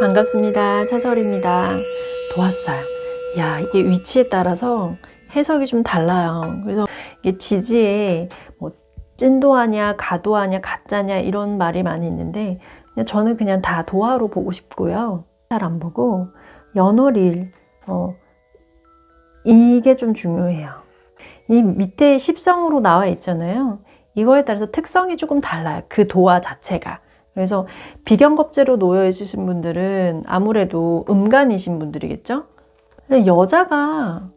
반갑습니다. 차설입니다. 도왔어요. 야, 이게 위치에 따라서 해석이 좀 달라요. 그래서 이게 지지에 뭐 찐도하냐, 가도하냐, 가짜냐 이런 말이 많이 있는데 그냥 저는 그냥 다 도화로 보고 싶고요. 잘 안 보고 연월일 어, 이게 좀 중요해요. 이 밑에 십성으로 나와 있잖아요. 이거에 따라서 특성이 조금 달라요. 그 도화 자체가. 그래서 비경겁제로 놓여 있으신 분들은 아무래도 음간이신 분들이겠죠? 근데 여자가,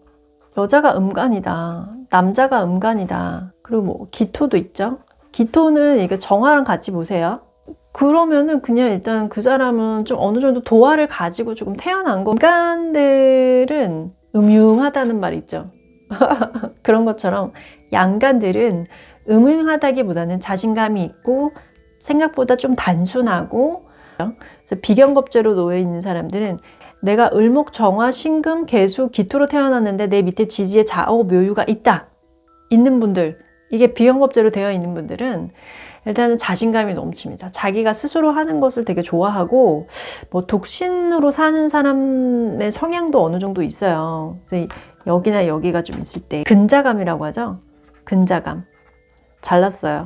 여자가 음간이다. 남자가 음간이다. 그리고 뭐, 기토도 있죠? 기토는 이게 정화랑 같이 보세요. 그러면은 그냥 일단 그 사람은 좀 어느 정도 도화를 가지고 조금 태어난 거. 음간들은 음흉하다는 말이 있죠. 그런 것처럼 양간들은 음흉하다기보다는 자신감이 있고 생각보다 좀 단순하고 그래서 비경겁제로 놓여 있는 사람들은 내가 을목 정화 신금 개수 기토로 태어났는데 내 밑에 지지에 자오 묘유가 있다 있는 분들 이게 비경겁제로 되어 있는 분들은 일단은 자신감이 넘칩니다. 자기가 스스로 하는 것을 되게 좋아하고 뭐 독신으로 사는 사람의 성향도 어느 정도 있어요. 그래서 여기나 여기가 좀 있을 때 근자감이라고 하죠. 근자감 잘났어요.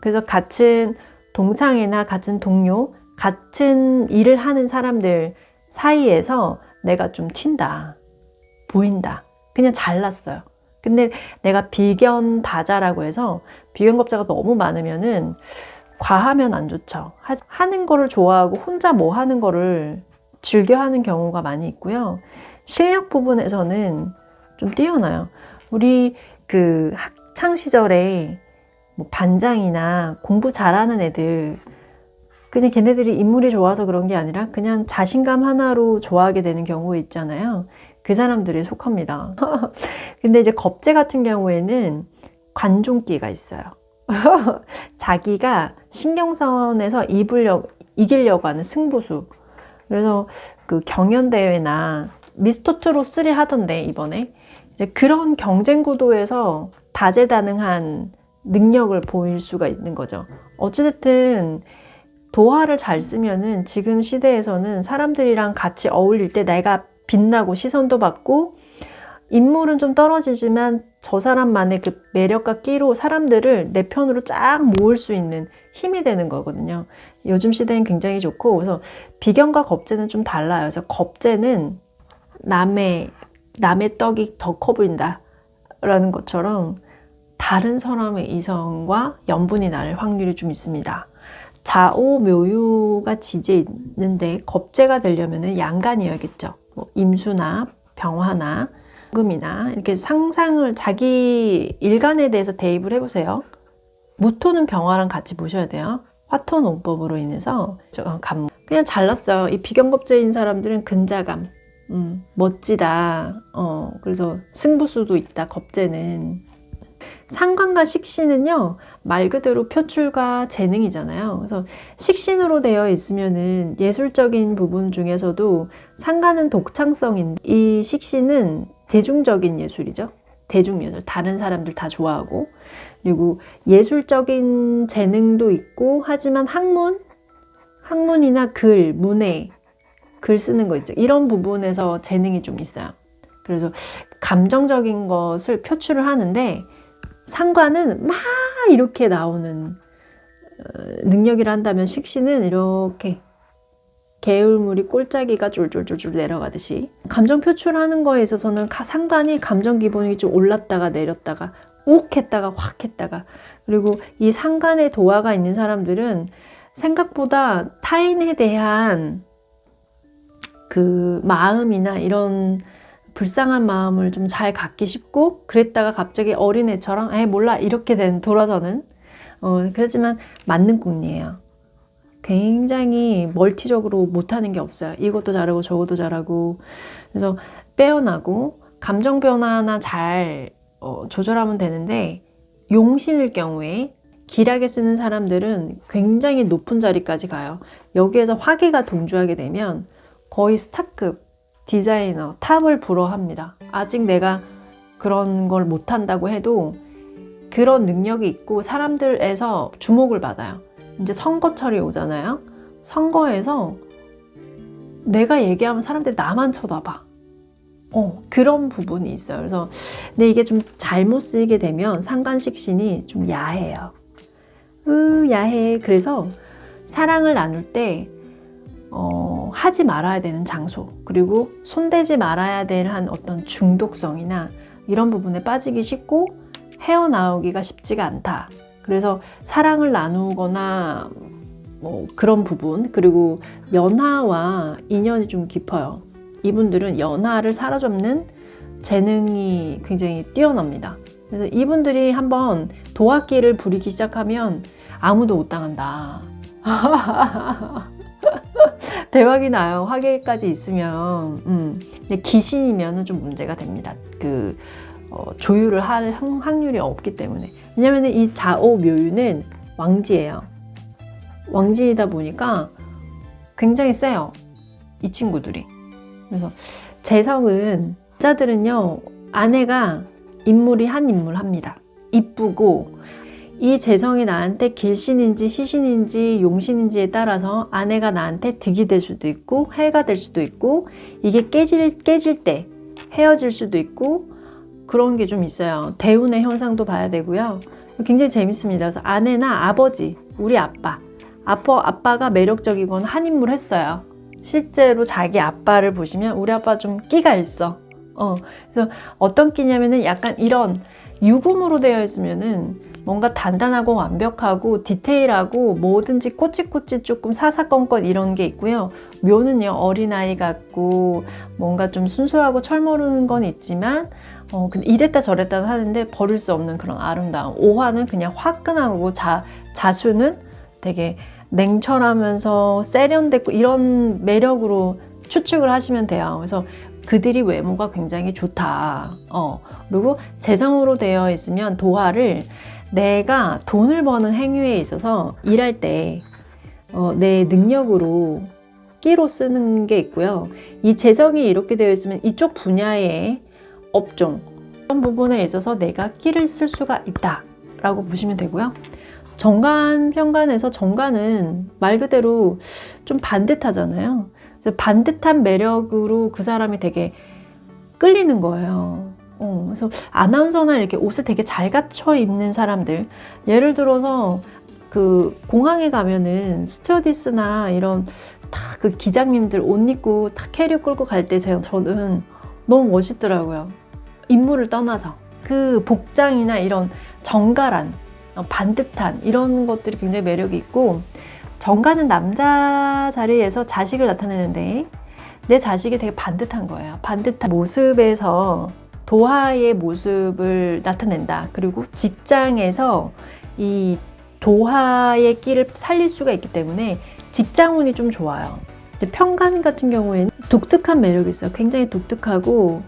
그래서 같은 동창이나 같은 동료, 같은 일을 하는 사람들 사이에서 내가 좀 튄다. 보인다. 그냥 잘났어요. 근데 내가 비견 다자라고 해서 비견겁자가 너무 많으면은 과하면 안 좋죠. 하, 하는 거를 좋아하고 혼자 뭐 하는 거를 즐겨 하는 경우가 많이 있고요. 실력 부분에서는 좀 뛰어나요. 우리 그 학창 시절에 뭐 반장이나 공부 잘하는 애들 그냥 걔네들이 인물이 좋아서 그런 게 아니라 그냥 자신감 하나로 좋아하게 되는 경우가 있잖아요. 그 사람들에 속합니다. 근데 이제 겁제 같은 경우에는 관종기가 있어요. 자기가 신경선에서 입으려, 이기려고 하는 승부수. 그래서 그 경연대회나 미스터 트롯 3 하던데, 이번에. 이제 그런 경쟁 구도에서 다재다능한 능력을 보일 수가 있는 거죠. 어찌됐든 도화를 잘 쓰면은 지금 시대에서는 사람들이랑 같이 어울릴 때 내가 빛나고 시선도 받고 인물은 좀 떨어지지만 저 사람만의 그 매력과 끼로 사람들을 내 편으로 쫙 모을 수 있는 힘이 되는 거거든요. 요즘 시대엔 굉장히 좋고 그래서 비견과 겁재는 좀 달라요. 그래서 겁재는 남의 남의 떡이 더 커 보인다라는 것처럼 다른 사람의 이성과 연분이 날 확률이 좀 있습니다. 자오 묘유가 지지에 있는데 겁재가 되려면 양간이어야겠죠. 뭐 임수나 병화나 금이나 이렇게 상상을 자기 일간에 대해서 대입을 해보세요. 무토는 병화랑 같이 보셔야 돼요. 화토 농법으로 인해서 감 그냥 잘났어요. 이 비경겁제인 사람들은 근자감, 음, 멋지다. 어, 그래서 승부수도 있다. 겁제는 상관과 식신은요, 말 그대로 표출과 재능이잖아요. 그래서 식신으로 되어 있으면은 예술적인 부분 중에서도 상관은 독창성인, 이 식신은 대중적인 예술이죠. 대중예술. 다른 사람들 다 좋아하고. 그리고 예술적인 재능도 있고, 하지만 학문, 학문이나 글, 문해, 글 쓰는 거 있죠. 이런 부분에서 재능이 좀 있어요. 그래서 감정적인 것을 표출을 하는데, 상관은 막 이렇게 나오는 어, 능력이라 한다면 식신은 이렇게 개울물이 꼴짜기가 쫄쫄쫄쫄 내려가듯이 감정 표출하는 거에 있어서는 상관이 감정 기본이 좀 올랐다가 내렸다가 욱 했다가 확 했다가 그리고 이 상관의 도화가 있는 사람들은 생각보다 타인에 대한 그 마음이나 이런 불쌍한 마음을 좀 잘 갖기 쉽고 그랬다가 갑자기 어린애처럼 에 몰라 이렇게 된 돌아서는 어 그렇지만 맞는 꿈이에요. 굉장히 멀티적으로 못하는 게 없어요. 이것도 잘하고 저것도 잘하고 그래서 빼어나고 감정 변화나 잘 어, 조절하면 되는데 용신일 경우에 길하게 쓰는 사람들은 굉장히 높은 자리까지 가요. 여기에서 화기가 동주하게 되면 거의 스타급 디자이너, 탑을 불허합니다. 아직 내가 그런 걸 못한다고 해도 그런 능력이 있고 사람들에서 주목을 받아요. 이제 선거철이 오잖아요. 선거에서 내가 얘기하면 사람들이 나만 쳐다봐. 어, 그런 부분이 있어요. 그래서, 근데 이게 좀 잘못 쓰이게 되면 상관식신이 좀 야해요. 으, 야해. 그래서 사랑을 나눌 때, 어, 하지 말아야 되는 장소, 그리고 손대지 말아야 될 한 어떤 중독성이나 이런 부분에 빠지기 쉽고 헤어나오기가 쉽지가 않다. 그래서 사랑을 나누거나 뭐 그런 부분, 그리고 연하와 인연이 좀 깊어요. 이분들은 연하를 사로잡는 재능이 굉장히 뛰어납니다. 그래서 이분들이 한번 도학기를 부리기 시작하면 아무도 못 당한다. 대박이 나요. 화계까지 있으면. 음. 근데 귀신이면 좀 문제가 됩니다. 그, 어, 조율을 할 확- 확률이 없기 때문에. 왜냐면 이 자오 묘유는 왕지예요. 왕지이다 보니까 굉장히 세요. 이 친구들이. 그래서 재성은 자들은요 아내가 인물이 한 인물 합니다. 이쁘고 이 재성이 나한테 길신인지 시신인지 용신인지에 따라서 아내가 나한테 득이 될 수도 있고 해가 될 수도 있고 이게 깨질 깨질 때 헤어질 수도 있고 그런 게 좀 있어요. 대운의 현상도 봐야 되고요. 굉장히 재밌습니다. 그래서 아내나 아버지, 우리 아빠, 아빠 아빠가 매력적이거나 한 인물 했어요. 실제로 자기 아빠를 보시면 우리 아빠 좀 끼가 있어. 어, 그래서 어떤 끼냐면은 약간 이런 유금으로 되어 있으면은 뭔가 단단하고 완벽하고 디테일하고 뭐든지 꼬치꼬치 조금 사사건건 이런 게 있고요. 묘는요 어린아이 같고 뭔가 좀 순수하고 철모르는 건 있지만 어, 근데 이랬다 저랬다 하는데 버릴 수 없는 그런 아름다움. 오화는 그냥 화끈하고 자, 자수는 되게 냉철하면서 세련됐고 이런 매력으로 추측을 하시면 돼요. 그래서 그들이 외모가 굉장히 좋다. 어, 그리고 재성으로 되어 있으면 도화를 내가 돈을 버는 행위에 있어서 일할 때, 어, 내 능력으로 끼로 쓰는 게 있고요. 이 재성이 이렇게 되어 있으면 이쪽 분야의 업종, 그런 부분에 있어서 내가 끼를 쓸 수가 있다라고 보시면 되고요. 정관 편관에서 정관은 말 그대로 좀 반듯하잖아요. 반듯한 매력으로 그 사람이 되게 끌리는 거예요. 어, 그래서 아나운서나 이렇게 옷을 되게 잘 갖춰 입는 사람들, 예를 들어서 그 공항에 가면은 스튜어디스나 이런 다 그 기장님들 옷 입고 다 캐리어 끌고 갈 때 제가 저는 너무 멋있더라고요. 인물을 떠나서 그 복장이나 이런 정갈한 어, 반듯한 이런 것들이 굉장히 매력이 있고 정가는 남자 자리에서 자식을 나타내는데 내 자식이 되게 반듯한 거예요. 반듯한 모습에서 도화의 모습을 나타낸다. 그리고 직장에서 이 도화의 끼를 살릴 수가 있기 때문에 직장 운이 좀 좋아요. 평간 같은 경우에는 독특한 매력이 있어요. 굉장히 독특하고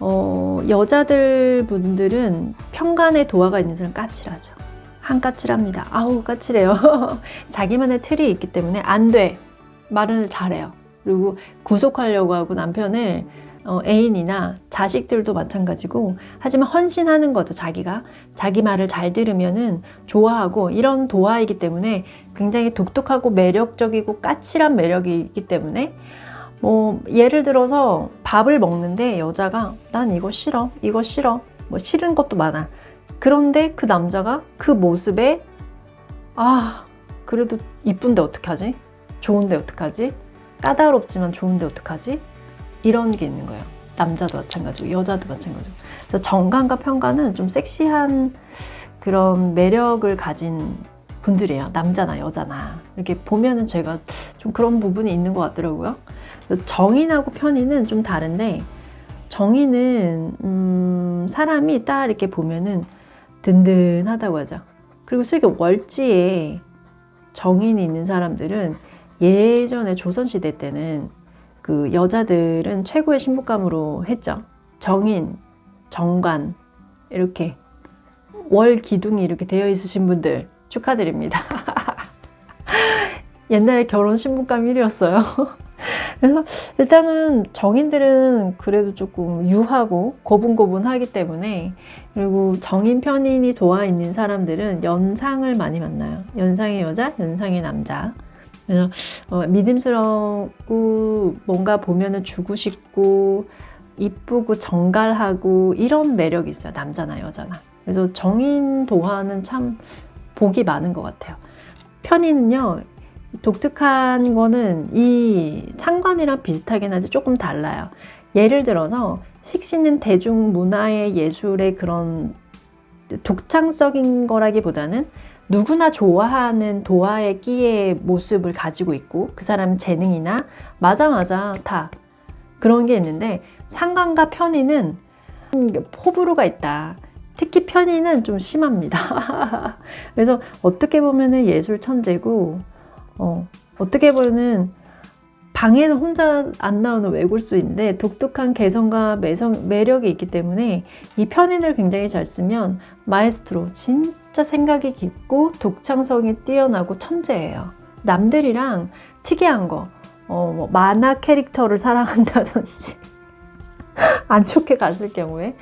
어, 여자들 분들은 평간에 도화가 있는 사람 까칠하죠. 한 까칠합니다. 아우 까칠해요. 자기만의 틀이 있기 때문에 안 돼. 말을 잘해요. 그리고 구속하려고 하고 남편을 어, 애인이나 자식들도 마찬가지고 하지만 헌신하는 거죠 자기가. 자기 말을 잘 들으면은 좋아하고 이런 도화이기 때문에 굉장히 독특하고 매력적이고 까칠한 매력이 있기 때문에 뭐 예를 들어서 밥을 먹는데 여자가 난 이거 싫어 이거 싫어. 뭐 싫은 것도 많아. 그런데 그 남자가 그 모습에 아 그래도 이쁜데 어떡하지? 좋은데 어떡하지? 까다롭지만 좋은데 어떡하지 이런 게 있는 거예요. 남자도 마찬가지고 여자도 마찬가지고. 그래서 정관과 편관은 좀 섹시한 그런 매력을 가진 분들이에요. 남자나 여자나. 이렇게 보면은 제가 좀 그런 부분이 있는 것 같더라고요. 정인하고 편인은 좀 다른데 정인은 음, 사람이 딱 이렇게 보면은 든든하다고 하죠. 그리고 수익 월지에 정인이 있는 사람들은 예전에 조선시대 때는 그 여자들은 최고의 신부감으로 했죠. 정인, 정관, 이렇게 월 기둥이 이렇게 되어 있으신 분들 축하드립니다. 옛날에 결혼 신부감 1위였어요. 그래서 일단은 정인들은 그래도 조금 유하고 고분고분하기 때문에 그리고 정인 편인이 도와 있는 사람들은 연상을 많이 만나요. 연상의 여자, 연상의 남자. 그래서 어, 믿음스럽고 뭔가 보면은 주고 싶고 이쁘고 정갈하고 이런 매력이 있어요. 남자나 여자나. 그래서 정인 도화는 참 복이 많은 것 같아요. 편의는요. 독특한 거는 이 상관이랑 비슷하긴 한데 조금 달라요. 예를 들어서 식신은 대중문화의 예술의 그런 독창적인 거라기보다는 누구나 좋아하는 도화의 끼의 모습을 가지고 있고 그 사람 재능이나 맞아 맞아 다 그런 게 있는데 상관과 편의는 호불호가 있다. 특히 편의는 좀 심합니다. 그래서 어떻게 보면은 예술 천재고 어, 어떻게 보면은 방에는 혼자 안 나오는 외골수인데 독특한 개성과 매성, 매력이 있기 때문에 이 편인을 굉장히 잘 쓰면 마에스트로 진짜 생각이 깊고 독창성이 뛰어나고 천재예요. 남들이랑 특이한 거, 어, 뭐 만화 캐릭터를 사랑한다든지 안 좋게 갔을 경우에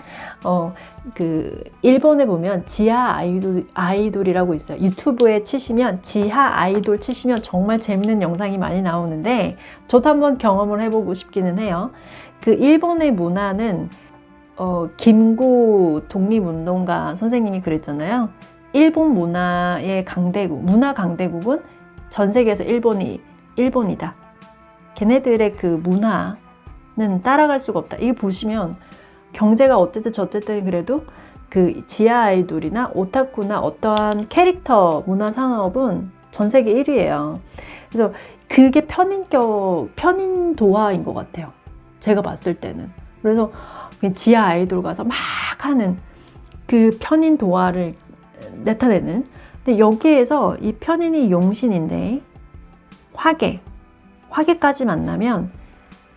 어, 그 일본에 보면 지하 아이돌 아이돌이라고 있어요. 유튜브에 치시면 지하 아이돌 치시면 정말 재밌는 영상이 많이 나오는데 저도 한번 경험을 해보고 싶기는 해요. 그 일본의 문화는 어, 김구 독립운동가 선생님이 그랬잖아요. 일본 문화의 강대국, 문화 강대국은 전 세계에서 일본이 일본이다. 걔네들의 그 문화는 따라갈 수가 없다. 이거 보시면 경제가 어쨌든 저쨌든 그래도 그 지하 아이돌이나 오타쿠나 어떠한 캐릭터 문화 산업은 전 세계 1위예요. 그래서 그게 편인격, 편인 도화인 것 같아요. 제가 봤을 때는. 그래서 지하 아이돌 가서 막 하는 그 편인 도화를 나타내는. 근데 여기에서 이 편인이 용신인데 화계, 화계까지 만나면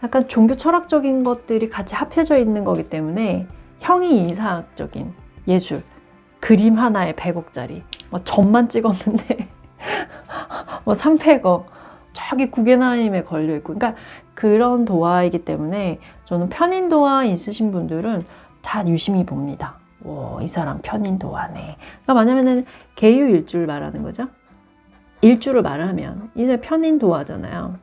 약간 종교 철학적인 것들이 같이 합해져 있는 거기 때문에 형이 이상학적인 예술 그림 하나에 100억짜리 뭐 점만 찍었는데 뭐 300억 저기 구겐하임에 걸려 있고 그러니까 그런 도화이기 때문에 저는 편인 도화 있으신 분들은 다 유심히 봅니다. 와, 이 사람 편인 도화네. 그러니까 뭐냐면은 개유 일주를 말하는 거죠. 일주를 말하면 이제 편인 도화잖아요.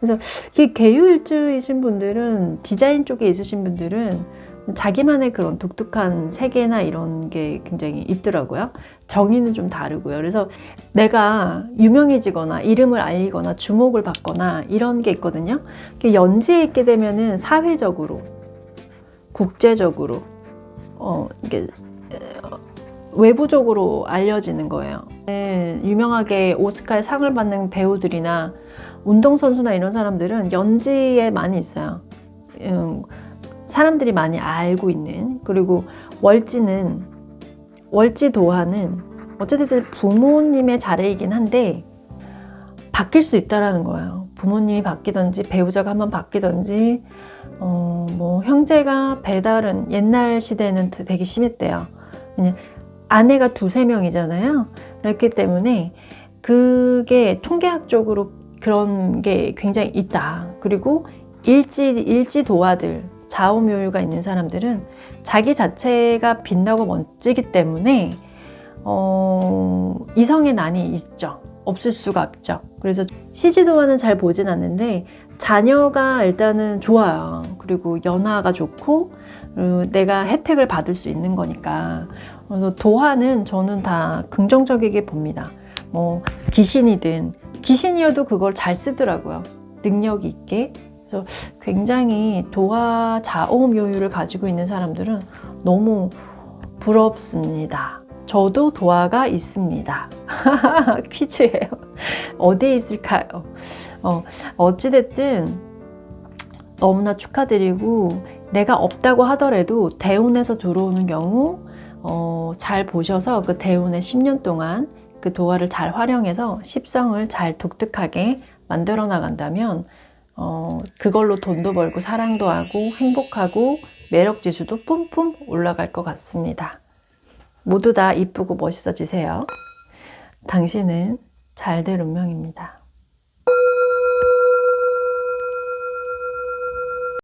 그래서 이 개유일주이신 분들은 디자인 쪽에 있으신 분들은 자기만의 그런 독특한 세계나 이런 게 굉장히 있더라고요. 정의는 좀 다르고요. 그래서 내가 유명해지거나 이름을 알리거나 주목을 받거나 이런 게 있거든요. 연지에 있게 되면은 사회적으로, 국제적으로, 어, 이게 외부적으로 알려지는 거예요. 네, 유명하게 오스카의 상을 받는 배우들이나 운동선수나 이런 사람들은 연지에 많이 있어요. 음, 사람들이 많이 알고 있는. 그리고 월지는, 월지 도화는 어쨌든 부모님의 자리이긴 한데 바뀔 수 있다라는 거예요. 부모님이 바뀌든지 배우자가 한번 바뀌든지 어, 뭐 형제가 배달은 옛날 시대는 되게 심했대요. 그냥 아내가 두세 명이잖아요. 그렇기 때문에 그게 통계학적으로 그런 게 굉장히 있다. 그리고 일지, 일지 도화들, 좌우묘유가 있는 사람들은 자기 자체가 빛나고 멋지기 때문에, 어, 이성의 난이 있죠. 없을 수가 없죠. 그래서 시지도화는 잘 보진 않는데, 자녀가 일단은 좋아요. 그리고 연하가 좋고, 내가 혜택을 받을 수 있는 거니까. 그래서 도화는 저는 다 긍정적이게 봅니다. 뭐, 귀신이든, 귀신이어도 그걸 잘 쓰더라고요. 능력이 있게. 그래서 굉장히 도화 자오음 요율을 가지고 있는 사람들은 너무 부럽습니다. 저도 도화가 있습니다. 퀴즈예요. 어디에 있을까요? 어, 어찌됐든 너무나 축하드리고 내가 없다고 하더라도 대운에서 들어오는 경우 어, 잘 보셔서 그 대운의 10년 동안 그 도화를 잘 활용해서 십성을 잘 독특하게 만들어 나간다면 어, 그걸로 돈도 벌고 사랑도 하고 행복하고 매력 지수도 뿜뿜 올라갈 것 같습니다. 모두 다 이쁘고 멋있어지세요. 당신은 잘될 운명입니다.